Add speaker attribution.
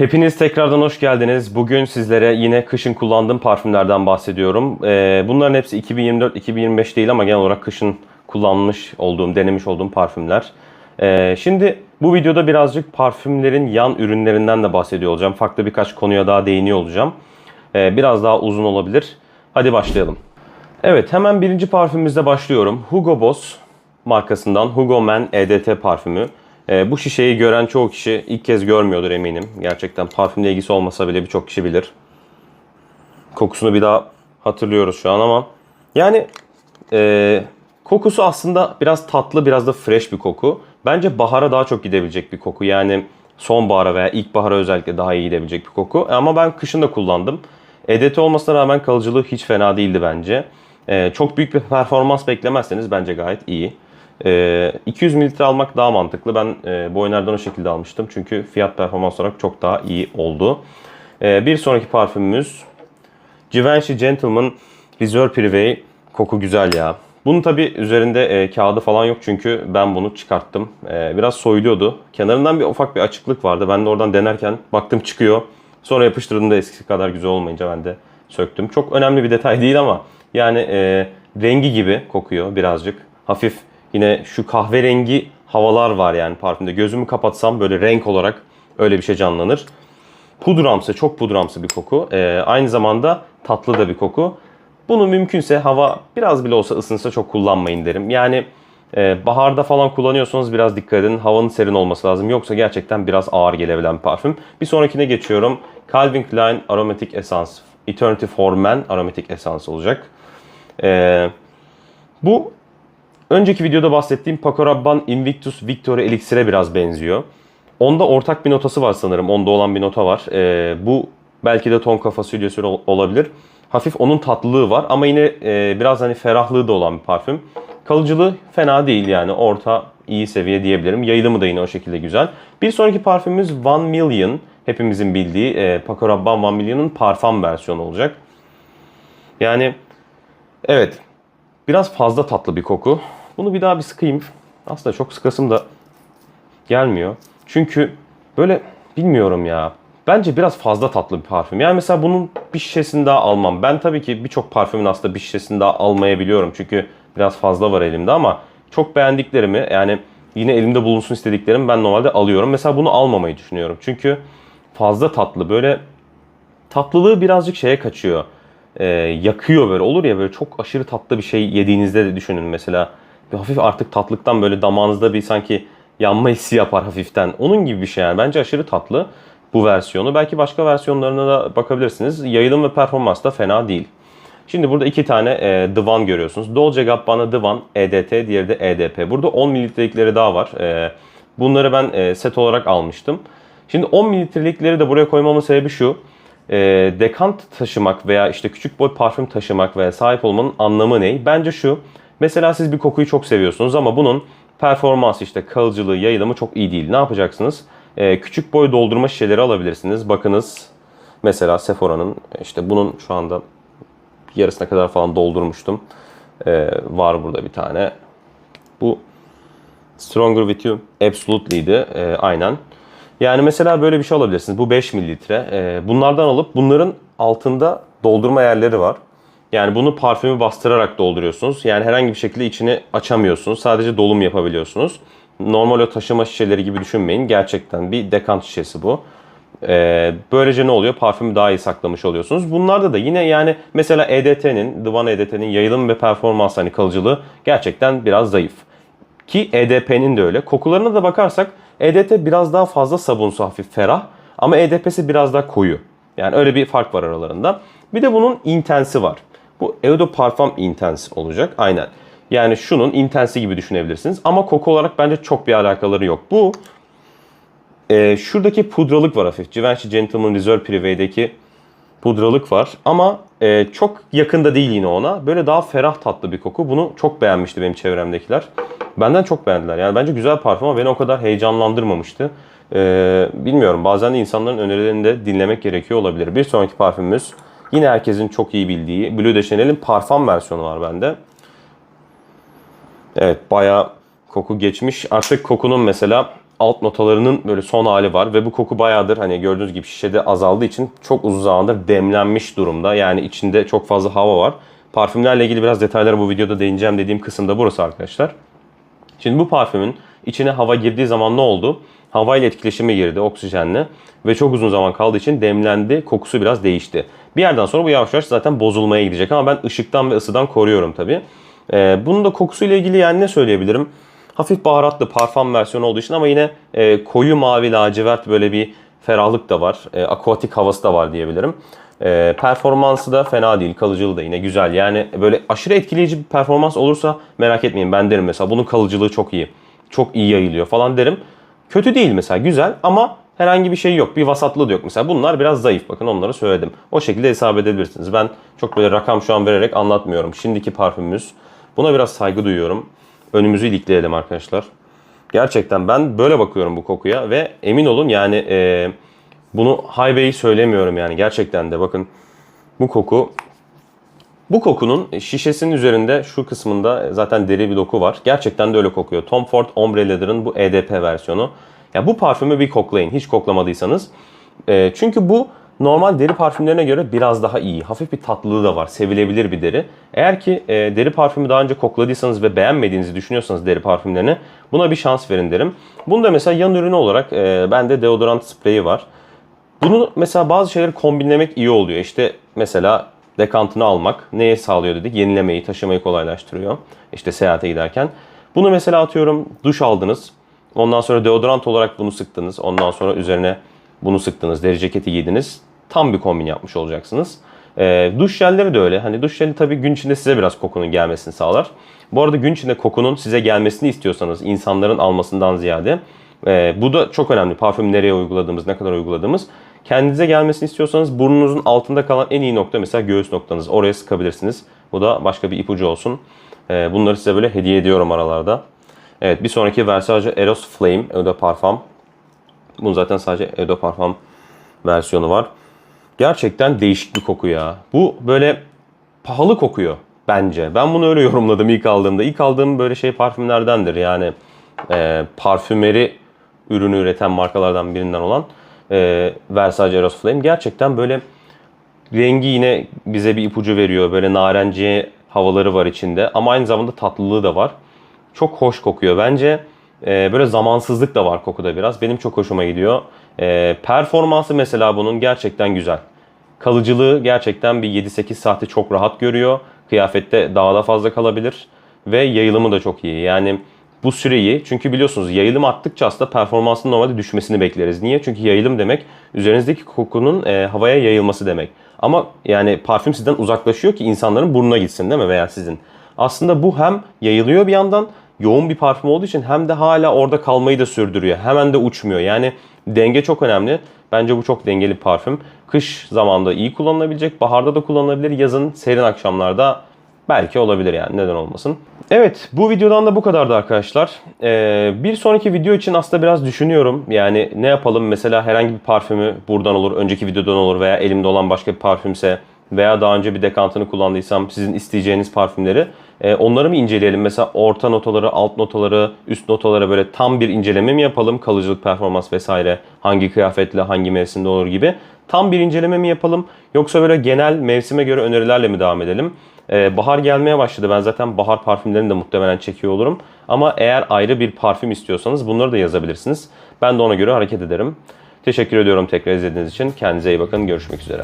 Speaker 1: Hepiniz tekrardan hoş geldiniz. Bugün sizlere yine kışın kullandığım parfümlerden bahsediyorum. Ee, bunların hepsi 2024-2025 değil ama genel olarak kışın kullanmış olduğum, denemiş olduğum parfümler. Ee, şimdi bu videoda birazcık parfümlerin yan ürünlerinden de bahsediyor olacağım. Farklı birkaç konuya daha değiniyor olacağım. Ee, biraz daha uzun olabilir. Hadi başlayalım. Evet hemen birinci parfümümüzle başlıyorum. Hugo Boss markasından Hugo Man EDT parfümü. Ee, bu şişeyi gören çoğu kişi ilk kez görmüyordur eminim. Gerçekten parfümle ilgisi olmasa bile birçok kişi bilir. Kokusunu bir daha hatırlıyoruz şu an ama yani e, kokusu aslında biraz tatlı biraz da fresh bir koku. Bence bahara daha çok gidebilecek bir koku. Yani sonbahara veya ilkbahara özellikle daha iyi gidebilecek bir koku. Ama ben kışın da kullandım. EDT olmasına rağmen kalıcılığı hiç fena değildi bence. Ee, çok büyük bir performans beklemezseniz bence gayet iyi. Ee, 200 mililitre almak daha mantıklı. Ben e, Boyner'den o şekilde almıştım. Çünkü fiyat performans olarak çok daha iyi oldu. Ee, bir sonraki parfümümüz Givenchy Gentleman Reserve Privé. Koku güzel ya. Bunun tabi üzerinde e, kağıdı falan yok çünkü ben bunu çıkarttım. E, biraz soyuluyordu. Kenarından bir ufak bir açıklık vardı. Ben de oradan denerken baktım çıkıyor. Sonra yapıştırdığımda eskisi kadar güzel olmayınca ben de söktüm. Çok önemli bir detay değil ama yani e, rengi gibi kokuyor birazcık. Hafif yine şu kahverengi havalar var yani parfümde. Gözümü kapatsam böyle renk olarak öyle bir şey canlanır. Pudramsı, çok pudramsı bir koku. E, aynı zamanda tatlı da bir koku. Bunu mümkünse hava biraz bile olsa ısınsa çok kullanmayın derim. Yani e, baharda falan kullanıyorsanız biraz dikkat edin. Havanın serin olması lazım. Yoksa gerçekten biraz ağır gelebilen bir parfüm. Bir sonrakine geçiyorum. Calvin Klein Aromatic Essence. Eternity for Men Aromatic Essence olacak. E, bu önceki videoda bahsettiğim Paco Rabanne Invictus Victory Elixir'e biraz benziyor. Onda ortak bir notası var sanırım. Onda olan bir nota var. E, bu belki de tonka fasulyesi ol- olabilir. Hafif onun tatlılığı var ama yine e, biraz hani ferahlığı da olan bir parfüm. Kalıcılığı fena değil yani orta iyi seviye diyebilirim. Yayılımı da yine o şekilde güzel. Bir sonraki parfümümüz One Million. Hepimizin bildiği e, Paco Rabanne One Million'ın parfüm versiyonu olacak. Yani evet biraz fazla tatlı bir koku. Bunu bir daha bir sıkayım. Aslında çok sıkasım da gelmiyor. Çünkü böyle bilmiyorum ya. Bence biraz fazla tatlı bir parfüm. Yani mesela bunun bir şişesini daha almam. Ben tabii ki birçok parfümün aslında bir şişesini daha almayabiliyorum. Çünkü biraz fazla var elimde ama çok beğendiklerimi yani yine elimde bulunsun istediklerimi ben normalde alıyorum. Mesela bunu almamayı düşünüyorum. Çünkü fazla tatlı. Böyle tatlılığı birazcık şeye kaçıyor. Ee, yakıyor böyle. Olur ya böyle çok aşırı tatlı bir şey yediğinizde de düşünün mesela. Bir hafif artık tatlıktan böyle damağınızda bir sanki yanma hissi yapar hafiften. Onun gibi bir şey yani. Bence aşırı tatlı bu versiyonu. Belki başka versiyonlarına da bakabilirsiniz. Yayılım ve performans da fena değil. Şimdi burada iki tane e, One görüyorsunuz. Dolce Gabbana One EDT, diğeri de EDP. Burada 10 mililitrelikleri daha var. E, bunları ben e, set olarak almıştım. Şimdi 10 mililitrelikleri de buraya koymamın sebebi şu. E, dekant taşımak veya işte küçük boy parfüm taşımak veya sahip olmanın anlamı ne? Bence şu. Mesela siz bir kokuyu çok seviyorsunuz ama bunun performans işte kalıcılığı, yayılımı çok iyi değil. Ne yapacaksınız? Ee, küçük boy doldurma şişeleri alabilirsiniz. Bakınız mesela Sephora'nın işte bunun şu anda yarısına kadar falan doldurmuştum. Ee, var burada bir tane. Bu Stronger With You Absolutely'di ee, aynen. Yani mesela böyle bir şey alabilirsiniz. Bu 5 mililitre. Ee, bunlardan alıp bunların altında doldurma yerleri var. Yani bunu parfümü bastırarak dolduruyorsunuz. Yani herhangi bir şekilde içini açamıyorsunuz. Sadece dolum yapabiliyorsunuz. Normal o taşıma şişeleri gibi düşünmeyin. Gerçekten bir dekant şişesi bu. Ee, böylece ne oluyor? Parfümü daha iyi saklamış oluyorsunuz. Bunlarda da yine yani mesela EDT'nin, One EDT'nin yayılım ve performans hani kalıcılığı gerçekten biraz zayıf. Ki EDP'nin de öyle. Kokularına da bakarsak EDT biraz daha fazla sabunsu hafif ferah ama EDP'si biraz daha koyu. Yani öyle bir fark var aralarında. Bir de bunun intensi var. Bu Eau de Parfum Intense olacak. Aynen. Yani şunun intensi gibi düşünebilirsiniz. Ama koku olarak bence çok bir alakaları yok. Bu e, şuradaki pudralık var hafif. Givenchy Gentleman Reserve Privé'deki pudralık var. Ama e, çok yakında değil yine ona. Böyle daha ferah tatlı bir koku. Bunu çok beğenmişti benim çevremdekiler. Benden çok beğendiler. Yani bence güzel parfüm ama beni o kadar heyecanlandırmamıştı. E, bilmiyorum bazen de insanların önerilerini de dinlemek gerekiyor olabilir. Bir sonraki parfümümüz yine herkesin çok iyi bildiği Bleu de Chanel'in parfüm versiyonu var bende. Evet bayağı koku geçmiş. Artık kokunun mesela alt notalarının böyle son hali var ve bu koku bayağıdır hani gördüğünüz gibi şişede azaldığı için çok uzun zamandır demlenmiş durumda. Yani içinde çok fazla hava var. Parfümlerle ilgili biraz detaylara bu videoda değineceğim dediğim kısım da burası arkadaşlar. Şimdi bu parfümün içine hava girdiği zaman ne oldu? Hava ile etkileşime girdi oksijenle ve çok uzun zaman kaldığı için demlendi, kokusu biraz değişti. Bir yerden sonra bu yavaş yavaş zaten bozulmaya gidecek ama ben ışıktan ve ısıdan koruyorum tabii. Ee, bunun da kokusuyla ilgili yani ne söyleyebilirim? Hafif baharatlı parfüm versiyonu olduğu için ama yine e, koyu mavi lacivert böyle bir ferahlık da var. E, aquatik havası da var diyebilirim. E, performansı da fena değil. Kalıcılığı da yine güzel. Yani böyle aşırı etkileyici bir performans olursa merak etmeyin. Ben derim mesela bunun kalıcılığı çok iyi. Çok iyi yayılıyor falan derim. Kötü değil mesela güzel ama herhangi bir şey yok. Bir vasatlığı da yok mesela. Bunlar biraz zayıf. Bakın onları söyledim. O şekilde hesap edebilirsiniz. Ben çok böyle rakam şu an vererek anlatmıyorum. Şimdiki parfümümüz. Buna biraz saygı duyuyorum. Önümüzü ilikleyelim arkadaşlar. Gerçekten ben böyle bakıyorum bu kokuya ve emin olun yani e, bunu highway söylemiyorum yani gerçekten de bakın bu koku bu kokunun şişesinin üzerinde şu kısmında zaten deri bir doku var. Gerçekten de öyle kokuyor. Tom Ford Ombre Leather'ın bu EDP versiyonu. Ya bu parfümü bir koklayın hiç koklamadıysanız. E, çünkü bu normal deri parfümlerine göre biraz daha iyi. Hafif bir tatlılığı da var. Sevilebilir bir deri. Eğer ki e, deri parfümü daha önce kokladıysanız ve beğenmediğinizi düşünüyorsanız deri parfümlerini buna bir şans verin derim. Bunda mesela yan ürünü olarak e, bende deodorant spreyi var. Bunu mesela bazı şeyleri kombinlemek iyi oluyor. İşte mesela dekantını almak neye sağlıyor dedik? Yenilemeyi, taşımayı kolaylaştırıyor. İşte seyahate giderken. Bunu mesela atıyorum duş aldınız. Ondan sonra deodorant olarak bunu sıktınız. Ondan sonra üzerine bunu sıktınız. Deri ceketi giydiniz. Tam bir kombin yapmış olacaksınız. Ee, duş jelleri de öyle. Hani duş jeli tabii gün içinde size biraz kokunun gelmesini sağlar. Bu arada gün içinde kokunun size gelmesini istiyorsanız insanların almasından ziyade e, bu da çok önemli. Parfüm nereye uyguladığımız, ne kadar uyguladığımız. Kendinize gelmesini istiyorsanız burnunuzun altında kalan en iyi nokta mesela göğüs noktanız. Oraya sıkabilirsiniz. Bu da başka bir ipucu olsun. Ee, bunları size böyle hediye ediyorum aralarda. Evet bir sonraki Versace Eros Flame Eau de Parfum. Bunun zaten sadece Eau de Parfum versiyonu var. Gerçekten değişik bir koku ya. Bu böyle pahalı kokuyor bence. Ben bunu öyle yorumladım ilk aldığımda. İlk aldığım böyle şey parfümlerdendir. Yani e, parfümeri ürünü üreten markalardan birinden olan e, Versace Eros Flame. Gerçekten böyle rengi yine bize bir ipucu veriyor. Böyle narenciye havaları var içinde ama aynı zamanda tatlılığı da var. Çok hoş kokuyor. Bence e, böyle zamansızlık da var kokuda biraz. Benim çok hoşuma gidiyor. E, performansı mesela bunun gerçekten güzel. Kalıcılığı gerçekten bir 7-8 saati çok rahat görüyor. Kıyafette daha da fazla kalabilir. Ve yayılımı da çok iyi. Yani bu süreyi çünkü biliyorsunuz yayılım arttıkça aslında performansın normalde düşmesini bekleriz. Niye? Çünkü yayılım demek üzerinizdeki kokunun e, havaya yayılması demek. Ama yani parfüm sizden uzaklaşıyor ki insanların burnuna gitsin değil mi veya sizin. Aslında bu hem yayılıyor bir yandan yoğun bir parfüm olduğu için hem de hala orada kalmayı da sürdürüyor. Hemen de uçmuyor. Yani denge çok önemli. Bence bu çok dengeli parfüm. Kış zamanında iyi kullanılabilecek, baharda da kullanılabilir, yazın serin akşamlarda belki olabilir yani neden olmasın. Evet bu videodan da bu kadardı arkadaşlar. Ee, bir sonraki video için aslında biraz düşünüyorum. Yani ne yapalım mesela herhangi bir parfümü buradan olur, önceki videodan olur veya elimde olan başka bir parfümse veya daha önce bir dekantını kullandıysam sizin isteyeceğiniz parfümleri e, onları mı inceleyelim? Mesela orta notaları, alt notaları, üst notaları böyle tam bir inceleme mi yapalım? Kalıcılık, performans vesaire hangi kıyafetle, hangi mevsimde olur gibi. Tam bir inceleme mi yapalım? Yoksa böyle genel mevsime göre önerilerle mi devam edelim? Ee, bahar gelmeye başladı. Ben zaten bahar parfümlerini de muhtemelen çekiyor olurum. Ama eğer ayrı bir parfüm istiyorsanız bunları da yazabilirsiniz. Ben de ona göre hareket ederim. Teşekkür ediyorum tekrar izlediğiniz için. Kendinize iyi bakın. Görüşmek üzere.